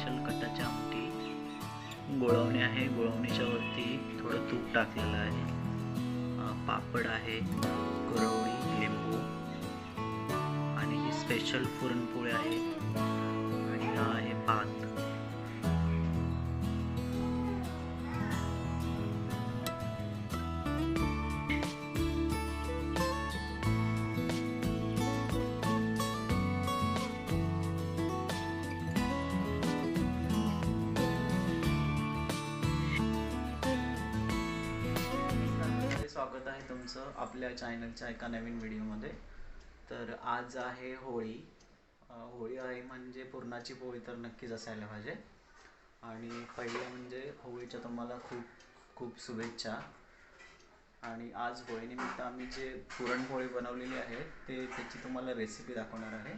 Special कटाची आमटी गोळवणी आहे. गोळवणीच्या वरती थोडं तूप टाकलेलं आहे. पापड आहे कुरवडी लिंबू आणि ही स्पेशल पुरणपोळी आहे. स्वागत आहे तुमचं आपल्या चॅनलच्या एका नवीन व्हिडिओमध्ये तर आज आहे होळी. होळी आहे म्हणजे पुरणाची पोळी तर नक्कीच असायला पाहिजे. आणि पहिलं म्हणजे होळीच्या तुम्हाला खूप खूप शुभेच्छा. आणि आज होळीनिमित्त आम्ही जे पुरणपोळी बनवलेली आहे ते त्याची तुम्हाला रेसिपी दाखवणार आहे.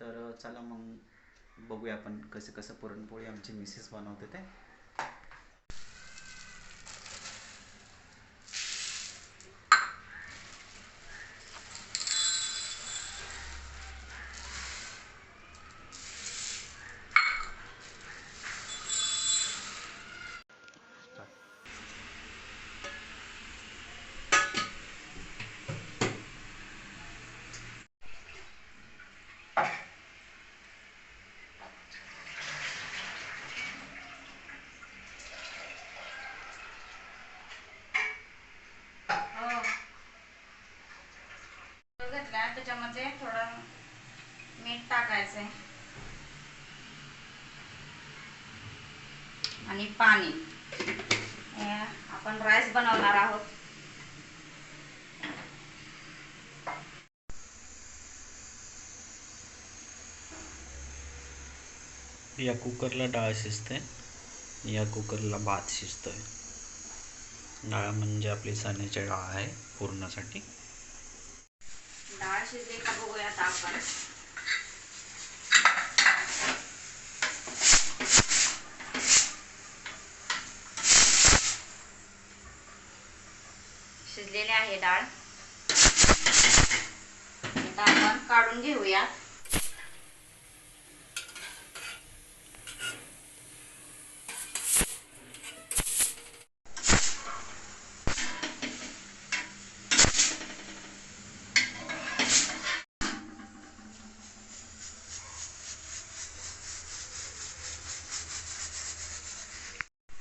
तर चला मग बघूया आपण कसं कसं पुरणपोळी आमची मिसेस बनवते ते हो. तो घेतला त्याच्यामध्ये थोडं मीठ टाकायचंय. आणि पाणी. आपण राईस बनवणार आहोत. या कुकरला डाळ शिजते या कुकरला भात शिजतोय. डाळ म्हणजे आपली चण्याची डाळ आहे पूर्णासाठी. शिजली का बघूयात आपण शिजलेले आहे डाळ. आता आपण काढून घेऊयात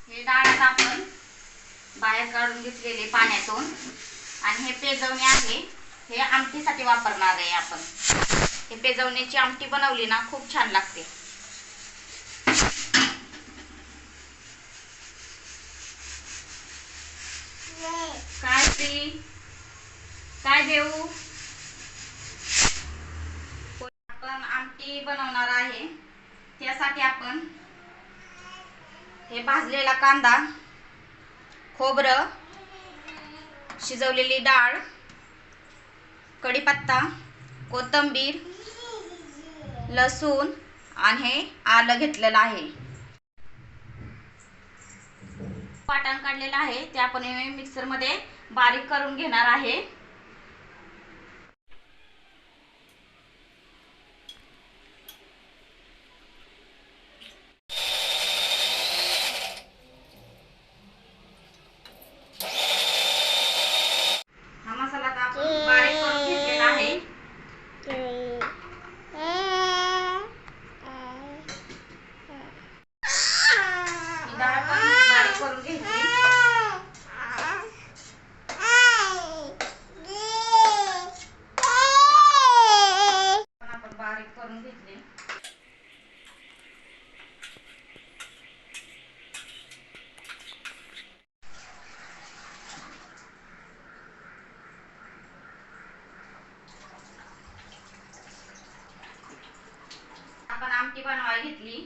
हे डाळ आता आपण बाहेर काढून घेतलेले पाण्यातून. आणि हे पेजवणे आहे हे आमटीसाठी वापरणार आहे आपण. हे पेजवण्याची आमटी बनवली ना खूप छान लागते. काय ती काय देऊ? आपण आमटी बनवणार आहे. त्यासाठी आपण हे भाजलेला कांदा खोबरं शिजवलेली डाळ कढीपत्ता कोथिंबीर लसूण आणि हे आलं घेतलेलं आहे. वाटण काढलेलं आहे. ते आपण मिक्सरमध्ये बारीक करून घेणार आहे हा मसाला आता आपण बारीक करून घेतलेला आहे ही डाळ आपण बारीक करून घ्यायची पण आपण बारीक करून घेतली पण आमटी घेतली.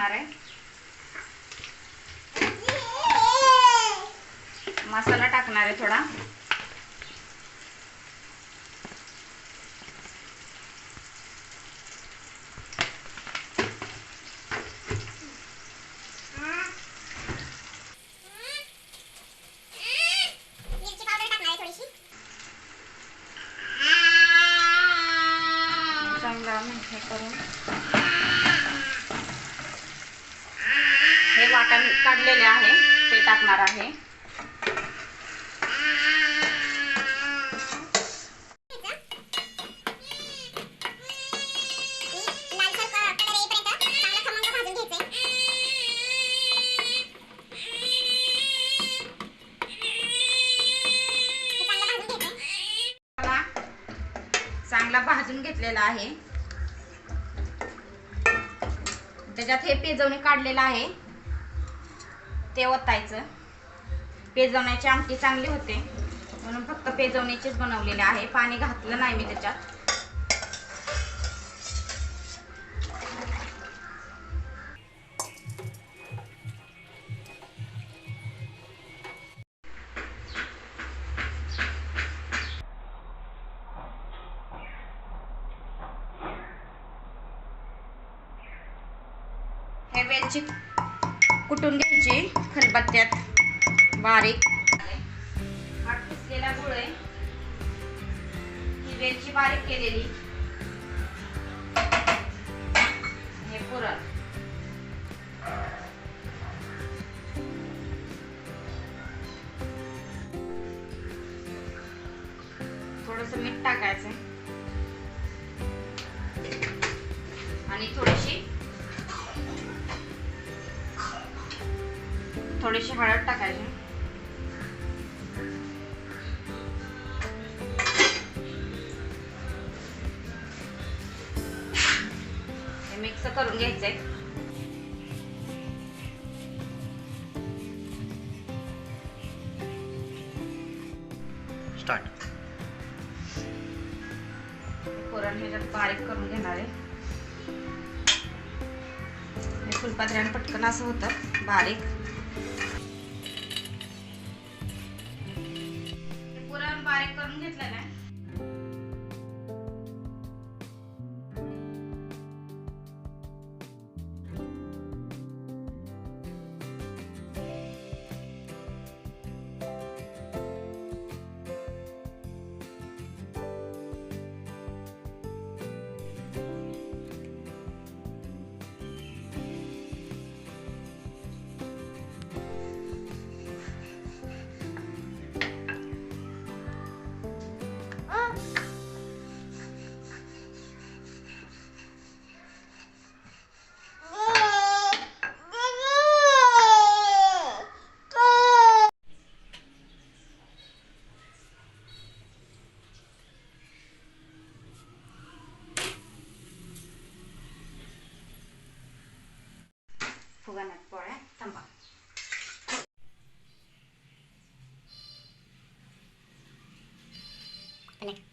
टाकणार आहे. मसाला टाकणार आहे थोडा. चांगला पावडर हे करून हे वाटण काढलेले आहे. ते टाकणार आहे. चांगला भाजून घेतलेला आहे. त्याच्यात हे पेजवणी काढलेलं आहे. ते ओतायचं पेजवण्याची आमटी चांगली होते. म्हणून फक्त पेजवण्याचीच बनवलेले आहे. पाणी घातलं नाही मी त्याच्यात. हे वेलची कुटून घ्यायची खलबत्त्यात बारीक. हा किसलेला गुळ आहे ही वेलची बारीक केलेली. हे पुरण. थोडस मीठ टाकायचं. हळद टाकायची. हे मिक्स करून घ्यायचंय. स्टार्ट पुरण ह्याच्यात बारीक करून घेणार आहे. फुलपात्र्याने पटकन असं होतं बारीक. बारीक करून घेतलेला आहे. फुगाण्यात पोळ्या थांबा नाही